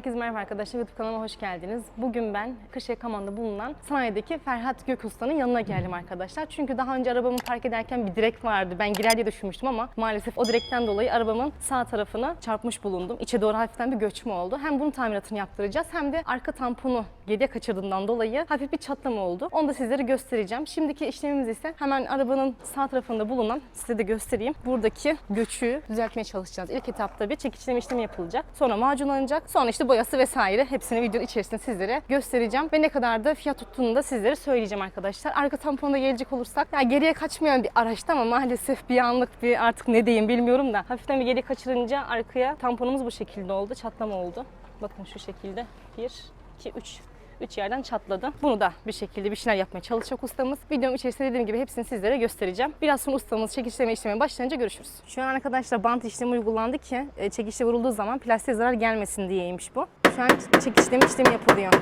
Herkese merhaba arkadaşlar. YouTube kanalıma hoş geldiniz. Bugün ben Kırşehir bulunan sanayideki Ferhat Gökusta'nın yanına geldim arkadaşlar. Çünkü daha önce arabamı park ederken bir direk vardı. Ben girer diye düşünmüştüm ama maalesef o direkten dolayı arabamın sağ tarafına çarpmış bulundum. İçe doğru hafiften bir göçme oldu. Hem bunun tamiratını yaptıracağız hem de arka tamponu geriye kaçırdığından dolayı hafif bir çatlama oldu. Onu da sizlere göstereceğim. Şimdiki işlemimiz ise hemen arabanın sağ tarafında bulunan size de göstereyim. Buradaki göçüğü düzeltmeye çalışacağız. İlk etapta bir çekişleme işlemi yapılacak. Sonra macunlanacak. Sonra işte boyası vesaire hepsini videonun içerisinde sizlere göstereceğim. Ve ne kadar da fiyat tuttuğunu da sizlere söyleyeceğim arkadaşlar. Arka tamponuna gelecek olursak ya geriye kaçmayan bir araçtı ama maalesef bir anlık bir artık ne diyeyim bilmiyorum da hafiften bir geriye kaçırınca arkaya tamponumuz bu şekilde oldu. Çatlama oldu. Bakın şu şekilde. 1, 2, 3 üç yerden çatladı. Bunu da bir şekilde bir şeyler yapmaya çalışacak ustamız. Videonun içerisinde dediğim gibi hepsini sizlere göstereceğim. Biraz sonra ustamız çekişleme işlemine başlayınca görüşürüz. Şu an arkadaşlar bant işlemi uygulandı ki e, çekişle vurulduğu zaman plastiğe zarar gelmesin diyeymiş bu. Şu an çekişleme işlemi yapılıyor.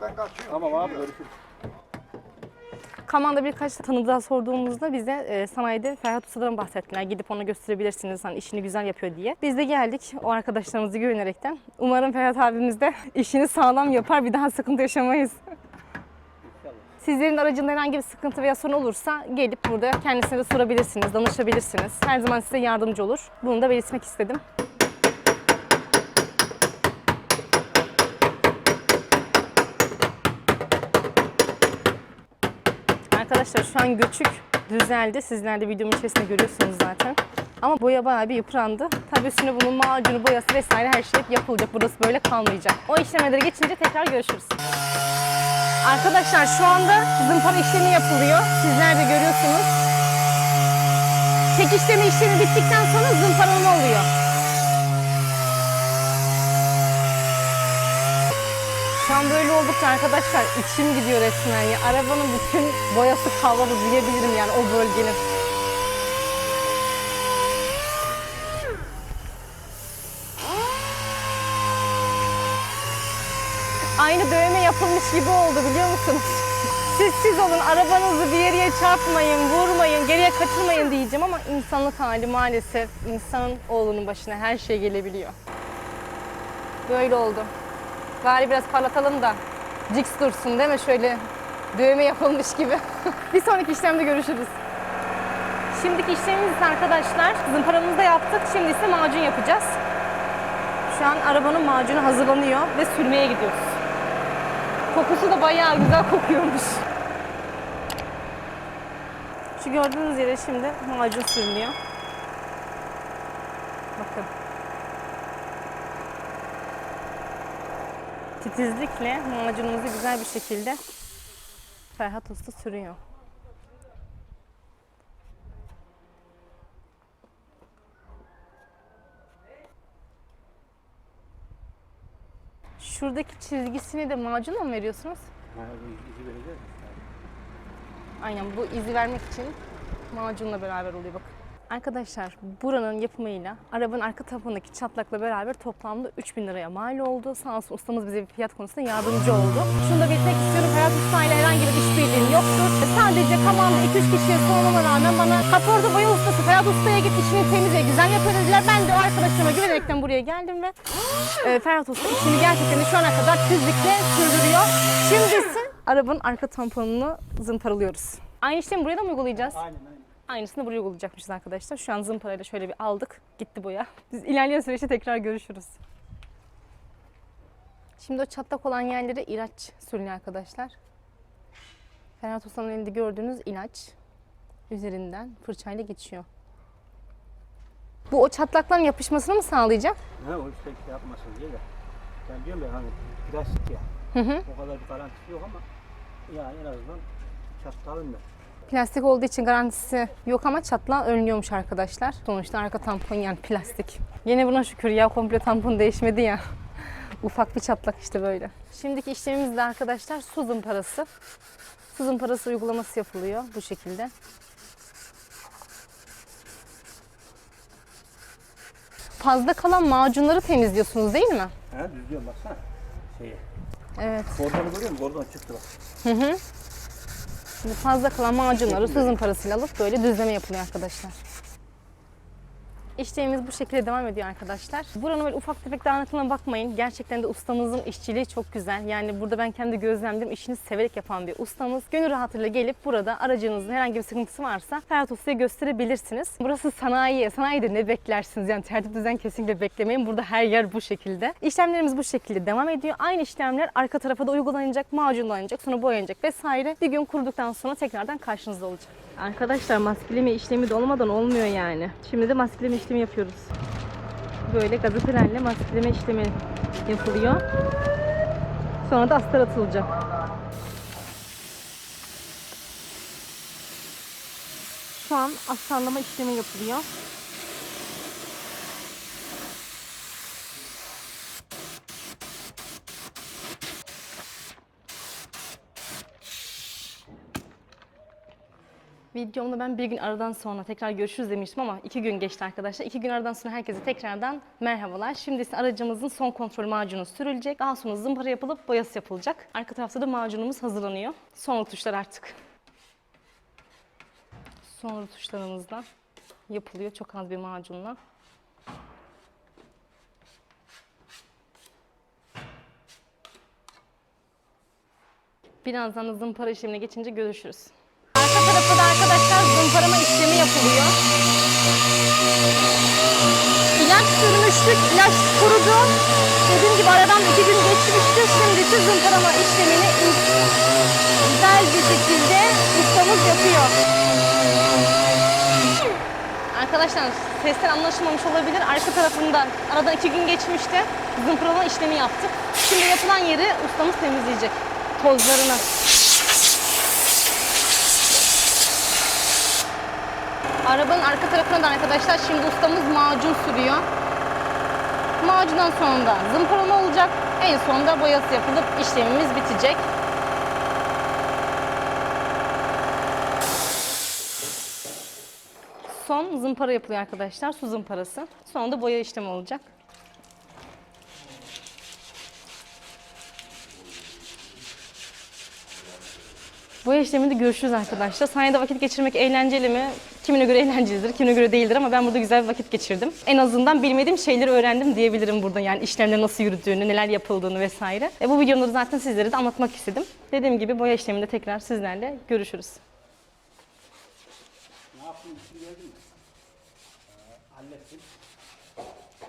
Berat ben kaçıyorum. Tamam abi görüşürüz. Kaman'da birkaç tanıdığa sorduğumuzda bize e, sanayide Ferhat Usta'dan bahsettiler. Gidip ona gösterebilirsiniz hani işini güzel yapıyor diye. Biz de geldik o arkadaşlarımızı güvenerekten. Umarım Ferhat abimiz de işini sağlam yapar bir daha sıkıntı yaşamayız. Sizlerin aracında herhangi bir sıkıntı veya sorun olursa gelip burada kendisine de sorabilirsiniz, danışabilirsiniz. Her zaman size yardımcı olur. Bunu da belirtmek istedim. Arkadaşlar şu an göçük düzeldi. Sizler de videomun içerisinde görüyorsunuz zaten. Ama boya bayağı bir yıprandı. Tabii üstüne bunun macunu, boyası vesaire her şey yapılacak. Burası böyle kalmayacak. O işlemeleri geçince tekrar görüşürüz. Arkadaşlar şu anda zımpara işlemi yapılıyor. Sizler de görüyorsunuz. Çekişleme işlemi bittikten sonra zımparalama oluyor. An böyle oldukça arkadaşlar içim gidiyor resmen ya. Arabanın bütün boyası kalmadı diyebilirim yani o bölgenin. Aynı dövme yapılmış gibi oldu biliyor musunuz? Siz siz olun arabanızı bir yere çarpmayın, vurmayın, geriye kaçırmayın diyeceğim ama insanlık hali maalesef insanın oğlunun başına her şey gelebiliyor. Böyle oldu. Bari biraz parlatalım da ciks dursun değil mi? Şöyle dövme yapılmış gibi. bir sonraki işlemde görüşürüz. Şimdiki işlemimiz arkadaşlar zımparamızı da yaptık. Şimdi ise macun yapacağız. Şu an arabanın macunu hazırlanıyor ve sürmeye gidiyoruz. Kokusu da bayağı güzel kokuyormuş. Şu gördüğünüz yere şimdi macun sürülüyor. Bakın. Titizlikle macunumuzu güzel bir şekilde Ferhat Usta sürüyor. Şuradaki çizgisini de macunla mı veriyorsunuz? Ha, bu izi vereceğiz. Aynen bu izi vermek için macunla beraber oluyor bak. Arkadaşlar buranın yapımıyla arabanın arka tarafındaki çatlakla beraber toplamda 3000 liraya mal oldu. Sağ olsun ustamız bize bir fiyat konusunda yardımcı oldu. Şunu da belirtmek istiyorum. Ferhat Usta ile herhangi bir işbirliğim yoktur. Sadece Kaman'da 2-3 kişiye sormama rağmen bana kaporda boya ustası Ferhat Usta'ya git işini temiz güzel yapıyor dediler. Ben de o arkadaşlarıma güvenerekten buraya geldim ve e, Ferhat Usta işini gerçekten şu ana kadar titizlikle sürdürüyor. Şimdi ise arabanın arka tamponunu zımparalıyoruz. Aynı işlemi buraya da mı uygulayacağız? Aynen aynen. Aynısını buraya uygulayacakmışız arkadaşlar. Şu an zımparayla şöyle bir aldık. Gitti boya. Biz ilerleyen süreçte tekrar görüşürüz. Şimdi o çatlak olan yerlere ilaç sürülüyor arkadaşlar. Ferhat Usta'nın elinde gördüğünüz ilaç üzerinden fırçayla geçiyor. Bu o çatlakların yapışmasını mı sağlayacak? Ha, o işte şey yapmasın diye de. Ben diyorum ya hani plastik ya. Hı hı. O kadar bir garantisi yok ama yani en azından çatlağın da. Plastik olduğu için garantisi yok ama çatlağı önlüyormuş arkadaşlar. Sonuçta arka tampon yani plastik. Yine buna şükür ya komple tampon değişmedi ya. Ufak bir çatlak işte böyle. Şimdiki işlemimiz de arkadaşlar su zımparası. Su zımparası uygulaması yapılıyor bu şekilde. fazla kalan macunları temizliyorsunuz değil mi? Ha düzlüyorum baksana. Şeyi. Evet. Kordonu görüyor musun? Kordon çıktı bak. Şimdi fazla kalan macunları sızım parasıyla alıp böyle düzleme yapılıyor arkadaşlar. İşlemimiz bu şekilde devam ediyor arkadaşlar. Buranın böyle ufak tefek dağınıklığına bakmayın. Gerçekten de ustamızın işçiliği çok güzel. Yani burada ben kendi gözlemledim. İşini severek yapan bir ustamız. Gönül rahatıyla gelip burada aracınızın herhangi bir sıkıntısı varsa Ferhat Usta'ya gösterebilirsiniz. Burası sanayi. Sanayide ne beklersiniz? Yani tertip düzen kesinlikle beklemeyin. Burada her yer bu şekilde. İşlemlerimiz bu şekilde devam ediyor. Aynı işlemler arka tarafa da uygulanacak, macunlanacak, sonra boyanacak vesaire. Bir gün kuruduktan sonra tekrardan karşınızda olacak. Arkadaşlar maskeleme işlemi de olmadan olmuyor yani. Şimdi de maskeleme işlemi yapıyoruz. Böyle gazetelerle maskeleme işlemi yapılıyor. Sonra da astar atılacak. Şu an astarlama işlemi yapılıyor. Videomda ben bir gün aradan sonra tekrar görüşürüz demiştim ama iki gün geçti arkadaşlar. İki gün aradan sonra herkese tekrardan merhabalar. Şimdi ise aracımızın son kontrol macunu sürülecek. Daha sonra zımpara yapılıp boyası yapılacak. Arka tarafta da macunumuz hazırlanıyor. Son tuşlar artık. Son tuşlarımız da yapılıyor çok az bir macunla. Birazdan da zımpara işlemine geçince görüşürüz. Zımparama işlemi yapılıyor. İlaç sürmüştük, ilaç kurudu. Dediğim gibi aradan iki gün geçmişti. Şimdi ise zımparama işlemini güzel bir şekilde ustamız yapıyor. Arkadaşlar sesten anlaşılmamış olabilir. Arka tarafında aradan iki gün geçmişti. Zımparalama işlemi yaptık. Şimdi yapılan yeri ustamız temizleyecek. Tozlarını. Arabanın arka tarafına da arkadaşlar şimdi ustamız macun sürüyor. Macundan sonra da zımparalama olacak. En sonunda boyası yapılıp işlemimiz bitecek. Son zımpara yapılıyor arkadaşlar. Su zımparası. Sonra da boya işlemi olacak. Boya işleminde görüşürüz arkadaşlar. Sahnede vakit geçirmek eğlenceli mi? Kimine göre eğlencelidir, kimine göre değildir ama ben burada güzel bir vakit geçirdim. En azından bilmediğim şeyleri öğrendim diyebilirim burada. Yani işlemde nasıl yürüdüğünü, neler yapıldığını vesaire. E bu videomda da zaten sizlere de anlatmak istedim. Dediğim gibi boya işleminde tekrar sizlerle görüşürüz. Ne yaptın? İşin geldi mi? Ee, hallettim.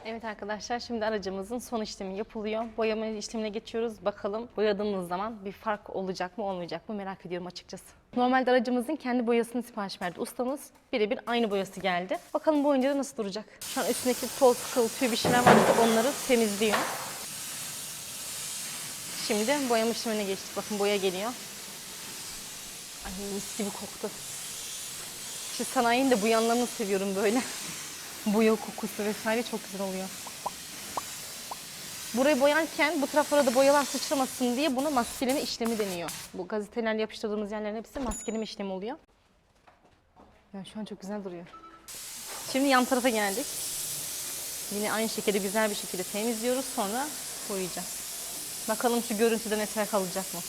Evet arkadaşlar şimdi aracımızın son işlemi yapılıyor. Boyama işlemine geçiyoruz. Bakalım boyadığımız zaman bir fark olacak mı olmayacak mı merak ediyorum açıkçası. Normalde aracımızın kendi boyasını sipariş verdi ustamız. Birebir aynı boyası geldi. Bakalım boyunca da nasıl duracak. Şu an üstündeki toz, kıl, tüy bir şeyler varsa onları temizliyor. Şimdi boyama işlemine geçtik. Bakın boya geliyor. Ay mis gibi koktu. Şu sanayinin de bu yanlarını seviyorum böyle. Boya kokusu vesaire çok güzel oluyor. Burayı boyarken bu taraflara da boyalar sıçramasın diye buna maskeleme işlemi deniyor. Bu gazetelerle yapıştırdığımız yerlerin hepsi maskeleme işlemi oluyor. Ya şu an çok güzel duruyor. Şimdi yan tarafa geldik. Yine aynı şekilde güzel bir şekilde temizliyoruz sonra boyayacağız. Bakalım şu görüntüden eser kalacak mı?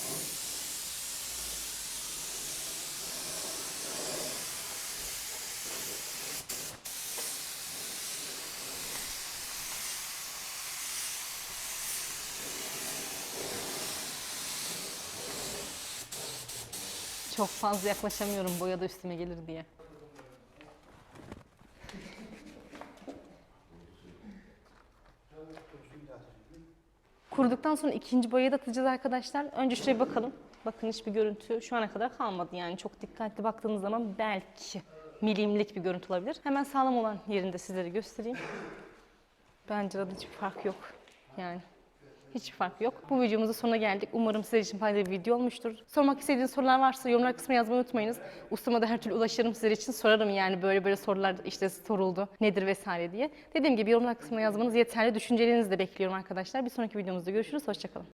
Çok fazla yaklaşamıyorum boya da üstüme gelir diye. Kuruduktan sonra ikinci boyayı da atacağız arkadaşlar. Önce şuraya bakalım. Bakın hiçbir görüntü şu ana kadar kalmadı yani. Çok dikkatli baktığımız zaman belki milimlik bir görüntü olabilir. Hemen sağlam olan yerinde sizlere göstereyim. Bence de hiçbir fark yok. Yani hiçbir fark yok. Bu videomuzun sonuna geldik. Umarım sizler için faydalı bir video olmuştur. Sormak istediğiniz sorular varsa yorumlar kısmına yazmayı unutmayınız. Ustama da her türlü ulaşırım sizler için. Sorarım yani böyle böyle sorular işte soruldu nedir vesaire diye. Dediğim gibi yorumlar kısmına yazmanız yeterli. Düşüncelerinizi de bekliyorum arkadaşlar. Bir sonraki videomuzda görüşürüz. Hoşçakalın.